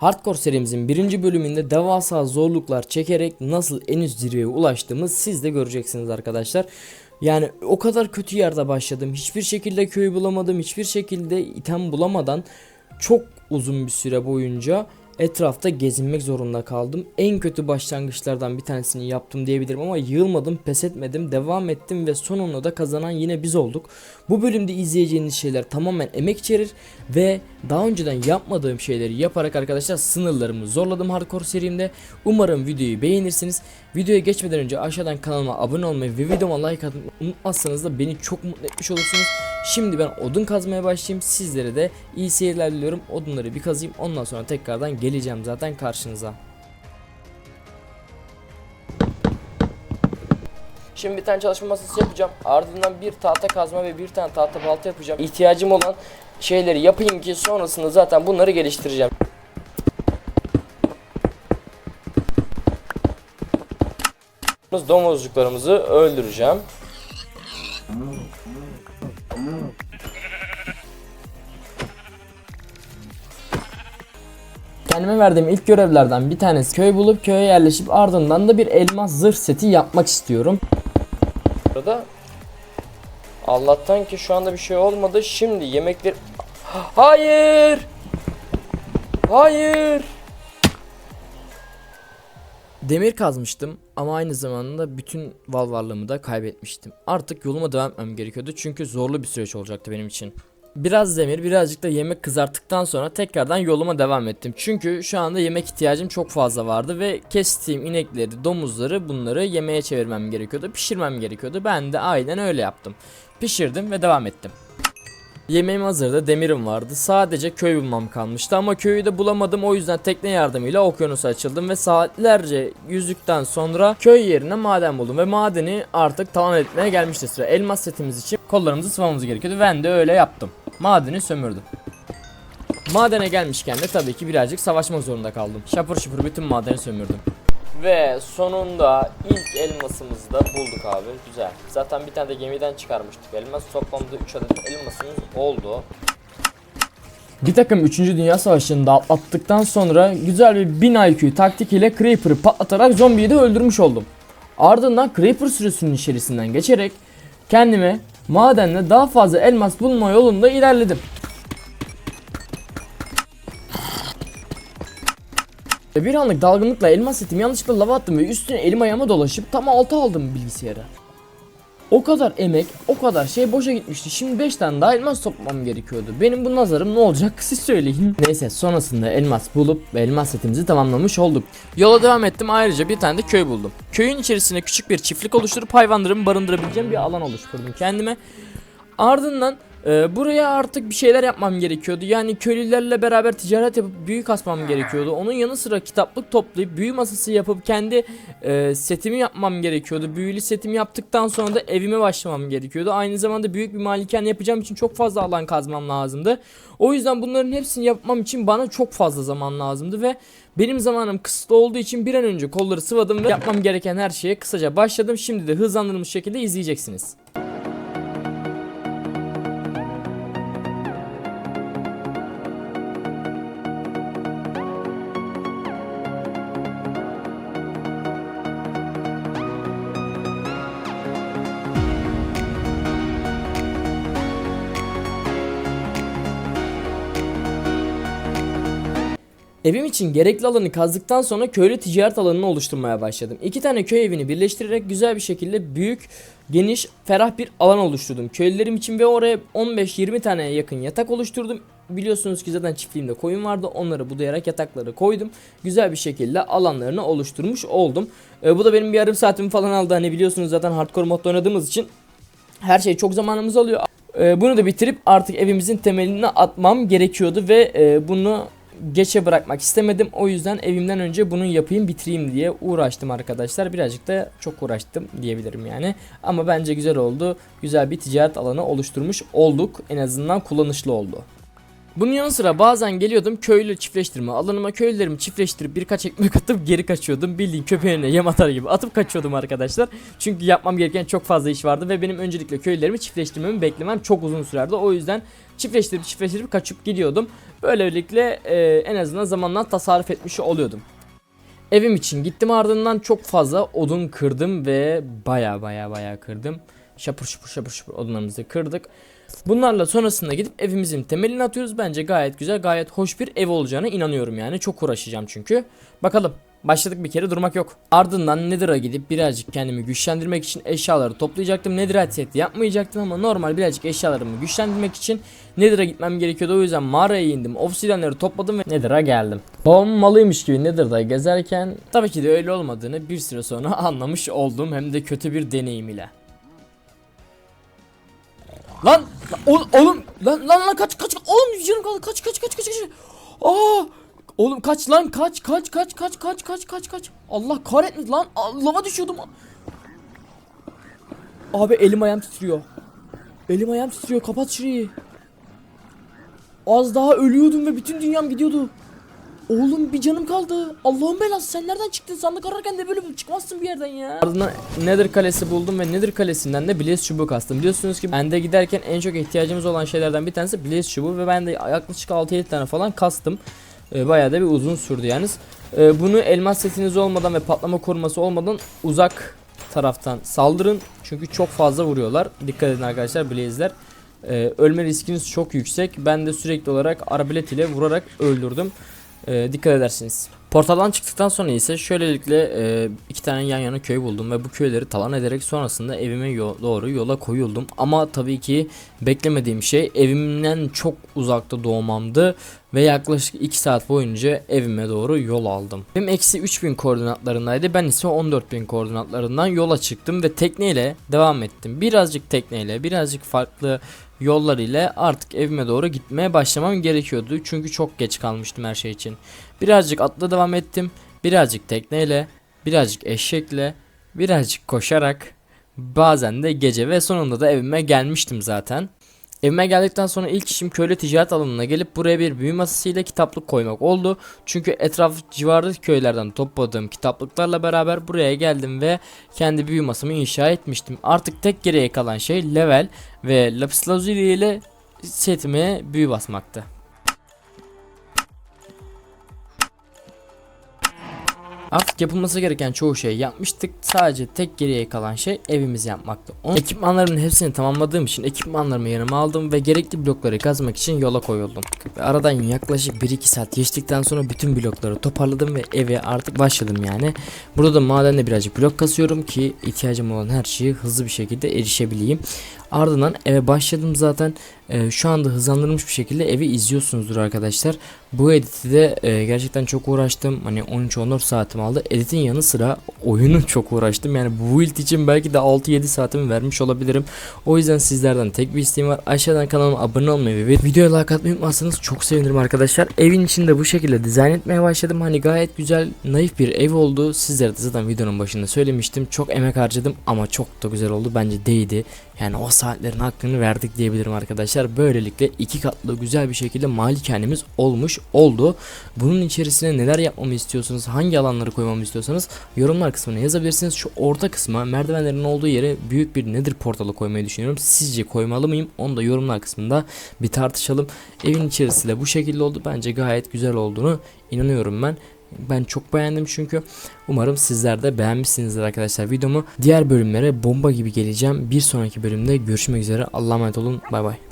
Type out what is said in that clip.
Hardcore serimizin birinci bölümünde devasa zorluklar çekerek nasıl en üst zirveye ulaştığımız siz de göreceksiniz arkadaşlar. Yani o kadar kötü yerde başladım. Hiçbir şekilde köy bulamadım. Hiçbir şekilde item bulamadan çok uzun bir süre boyunca etrafta gezinmek zorunda kaldım. En kötü başlangıçlardan bir tanesini yaptım diyebilirim ama yılmadım, pes etmedim, devam ettim ve sonunda da kazanan yine biz olduk. Bu bölümde izleyeceğiniz şeyler tamamen emek içerir ve daha önceden yapmadığım şeyleri yaparak arkadaşlar sınırlarımı zorladım hardcore serimde. Umarım videoyu beğenirsiniz. Videoya geçmeden önce aşağıdan kanalıma abone olmayı ve videoma like atmayı unutmazsanız da beni çok mutlu etmiş olursunuz. Şimdi ben odun kazmaya başlayayım. Sizlere de iyi seyirler diliyorum. Odunları bir kazayım. Ondan sonra tekrardan geleceğim zaten karşınıza. Şimdi bir tane çalışma masası yapacağım. Ardından bir tahta kazma ve bir tane tahta balta yapacağım. İhtiyacım olan şeyleri yapayım ki sonrasında zaten bunları geliştireceğim. Domuzcuklarımızı öldüreceğim. Kendime verdiğim ilk görevlerden bir tanesi köy bulup köye yerleşip ardından da bir elmas zırh seti yapmak istiyorum. Burada Allah'tan ki şu anda bir şey olmadı. Şimdi yemekler Hayır! Hayır! Demir kazmıştım ama aynı zamanda bütün val varlığımı da kaybetmiştim. Artık yoluma devam etmem gerekiyordu çünkü zorlu bir süreç olacaktı benim için. Biraz demir birazcık da yemek kızarttıktan sonra tekrardan yoluma devam ettim. Çünkü şu anda yemek ihtiyacım çok fazla vardı ve kestiğim inekleri, domuzları bunları yemeğe çevirmem gerekiyordu. Pişirmem gerekiyordu. Ben de aynen öyle yaptım. Pişirdim ve devam ettim. Yemeğim hazırdı, demirim vardı. Sadece köy bulmam kalmıştı ama köyü de bulamadım. O yüzden tekne yardımıyla okyanusa açıldım ve saatlerce yüzdükten sonra köy yerine maden buldum ve madeni artık talan etmeye gelmişti sıra. Elmas setimiz için kollarımızı sıvamamız gerekiyordu. Ben de öyle yaptım. Madeni sömürdüm. Madene gelmişken de tabii ki birazcık savaşmak zorunda kaldım. Şapır şupur bütün madeni sömürdüm. Ve sonunda ilk elmasımızı da bulduk abi. Güzel. Zaten bir tane de gemiden çıkarmıştık elmas. Toplamda 3 adet elmasımız oldu. Bir takım 3. Dünya Savaşı'nda atlattıktan sonra güzel bir 1000 IQ taktik ile Creeper'ı patlatarak zombiyi de öldürmüş oldum. Ardından Creeper sürüsünün içerisinden geçerek kendime madenle daha fazla elmas bulma yolunda ilerledim. Bir anlık dalgınlıkla elmas setimi yanlışlıkla lava attım ve üstüne elim ayağıma dolaşıp tam altı aldım bilgisayara. O kadar emek, o kadar şey boşa gitmişti. Şimdi 5 tane daha elmas toplamam gerekiyordu. Benim bu nazarım ne olacak siz söyleyin. Neyse sonrasında elmas bulup elmas setimizi tamamlamış olduk. Yola devam ettim ayrıca bir tane de köy buldum. Köyün içerisine küçük bir çiftlik oluşturup hayvanlarımı barındırabileceğim bir alan oluşturdum kendime. Ardından e, buraya artık bir şeyler yapmam gerekiyordu. Yani köylülerle beraber ticaret yapıp büyü kasmam gerekiyordu. Onun yanı sıra kitaplık toplayıp büyü masası yapıp kendi e, setimi yapmam gerekiyordu. Büyülü setimi yaptıktan sonra da evime başlamam gerekiyordu. Aynı zamanda büyük bir malikane yapacağım için çok fazla alan kazmam lazımdı. O yüzden bunların hepsini yapmam için bana çok fazla zaman lazımdı ve benim zamanım kısıtlı olduğu için bir an önce kolları sıvadım ve yapmam gereken her şeye kısaca başladım. Şimdi de hızlandırılmış şekilde izleyeceksiniz. Evim için gerekli alanı kazdıktan sonra köylü ticaret alanını oluşturmaya başladım. İki tane köy evini birleştirerek güzel bir şekilde büyük, geniş, ferah bir alan oluşturdum. Köylülerim için ve oraya 15-20 tane yakın yatak oluşturdum. Biliyorsunuz ki zaten çiftliğimde koyun vardı. Onları budayarak yatakları koydum. Güzel bir şekilde alanlarını oluşturmuş oldum. Ee, bu da benim bir yarım saatimi falan aldı. Hani biliyorsunuz zaten hardcore modda oynadığımız için her şey çok zamanımız alıyor. Ee, bunu da bitirip artık evimizin temelini atmam gerekiyordu ve e, bunu geçe bırakmak istemedim. O yüzden evimden önce bunu yapayım bitireyim diye uğraştım arkadaşlar. Birazcık da çok uğraştım diyebilirim yani. Ama bence güzel oldu. Güzel bir ticaret alanı oluşturmuş olduk. En azından kullanışlı oldu. Bunun yanı sıra bazen geliyordum köylü çiftleştirme alanıma köylülerimi çiftleştirip birkaç ekmek atıp geri kaçıyordum. Bildiğin köpeğine yem atar gibi atıp kaçıyordum arkadaşlar. Çünkü yapmam gereken çok fazla iş vardı ve benim öncelikle köylülerimi çiftleştirmemi beklemem çok uzun sürerdi. O yüzden çiftleştirip çiftleştirip kaçıp gidiyordum. Böylelikle e, en azından zamandan tasarruf etmiş oluyordum. Evim için gittim ardından çok fazla odun kırdım ve baya baya baya kırdım. Şapur şupur şapur şupur odunlarımızı kırdık. Bunlarla sonrasında gidip evimizin temelini atıyoruz. Bence gayet güzel, gayet hoş bir ev olacağına inanıyorum yani. Çok uğraşacağım çünkü. Bakalım. Başladık bir kere durmak yok. Ardından Nether'a gidip birazcık kendimi güçlendirmek için eşyaları toplayacaktım. Netherite seti yapmayacaktım ama normal birazcık eşyalarımı güçlendirmek için Nether'a gitmem gerekiyordu. O yüzden mağaraya indim. Obsidianları topladım ve Nether'a geldim. Babam malıymış gibi Nether'da gezerken tabii ki de öyle olmadığını bir süre sonra anlamış oldum. Hem de kötü bir deneyim ile. Lan, oğlum, oğlum lan lan lan kaç kaç oğlum canım kaldı kaç kaç kaç kaç kaç. Aa! Oğlum kaç lan kaç kaç kaç kaç kaç kaç kaç kaç. Allah kahretmesin lan lava düşüyordum. Abi elim ayağım titriyor. Elim ayağım titriyor kapat şurayı. Az daha ölüyordum ve bütün dünyam gidiyordu. Oğlum bir canım kaldı. Allah'ın belası sen nereden çıktın? Sandık ararken de böyle çıkmazsın bir yerden ya. Ardından Nether kalesi buldum ve Nether kalesinden de Blaze çubuğu kastım. Biliyorsunuz ki bende giderken en çok ihtiyacımız olan şeylerden bir tanesi Blaze çubuğu ve ben de yaklaşık 6-7 tane falan kastım. Ee, bayağı da bir uzun sürdü yalnız. Ee, bunu elmas setiniz olmadan ve patlama koruması olmadan uzak taraftan saldırın. Çünkü çok fazla vuruyorlar. Dikkat edin arkadaşlar Blaze'ler. Ee, ölme riskiniz çok yüksek. Ben de sürekli olarak arabalet ile vurarak öldürdüm. Ee, dikkat edersiniz. Portaldan çıktıktan sonra ise şöylelikle e, iki tane yan yana köy buldum ve bu köyleri talan ederek sonrasında evime yo- doğru yola koyuldum. Ama tabii ki beklemediğim şey evimden çok uzakta doğmamdı ve yaklaşık 2 saat boyunca evime doğru yol aldım. Benim eksi 3000 koordinatlarındaydı ben ise 14000 koordinatlarından yola çıktım ve tekneyle devam ettim. Birazcık tekneyle birazcık farklı yollar ile artık evime doğru gitmeye başlamam gerekiyordu. Çünkü çok geç kalmıştım her şey için. Birazcık atla devam ettim. Birazcık tekneyle, birazcık eşekle, birazcık koşarak, bazen de gece ve sonunda da evime gelmiştim zaten. Evime geldikten sonra ilk işim köylü ticaret alanına gelip buraya bir büyü masasıyla kitaplık koymak oldu. Çünkü etraf civardaki köylerden topladığım kitaplıklarla beraber buraya geldim ve kendi büyü masamı inşa etmiştim. Artık tek geriye kalan şey level ve lapis lazuli ile setime büyü basmaktı. Artık yapılması gereken çoğu şey yapmıştık. Sadece tek geriye kalan şey evimizi yapmaktı. Onun ekipmanlarımın hepsini tamamladığım için ekipmanlarımı yanıma aldım ve gerekli blokları kazmak için yola koyuldum. Ve aradan yaklaşık 1-2 saat geçtikten sonra bütün blokları toparladım ve eve artık başladım yani. Burada da madende birazcık blok kasıyorum ki ihtiyacım olan her şeyi hızlı bir şekilde erişebileyim. Ardından eve başladım zaten. Ee, şu anda hızlandırılmış bir şekilde evi izliyorsunuzdur arkadaşlar. Bu editi de e, gerçekten çok uğraştım. Hani 13-14 saatim aldı. Editin yanı sıra oyunu çok uğraştım. Yani bu build için belki de 6-7 saatimi vermiş olabilirim. O yüzden sizlerden tek bir isteğim var. Aşağıdan kanalıma abone olmayı ve videoya like atmayı unutmazsanız çok sevinirim arkadaşlar. Evin içinde bu şekilde dizayn etmeye başladım. Hani gayet güzel, naif bir ev oldu. Sizlere de zaten videonun başında söylemiştim. Çok emek harcadım ama çok da güzel oldu. Bence değdi. Yani o saatlerin hakkını verdik diyebilirim arkadaşlar. Böylelikle iki katlı güzel bir şekilde malikanemiz olmuş oldu. Bunun içerisine neler yapmamı istiyorsanız, hangi alanları koymamı istiyorsanız yorumlar kısmına yazabilirsiniz. Şu orta kısma merdivenlerin olduğu yere büyük bir nether portalı koymayı düşünüyorum. Sizce koymalı mıyım? Onu da yorumlar kısmında bir tartışalım. Evin içerisi de bu şekilde oldu. Bence gayet güzel olduğunu inanıyorum ben. Ben çok beğendim çünkü. Umarım sizler de beğenmişsinizdir arkadaşlar videomu. Diğer bölümlere bomba gibi geleceğim. Bir sonraki bölümde görüşmek üzere. Allah'a emanet olun. Bay bay.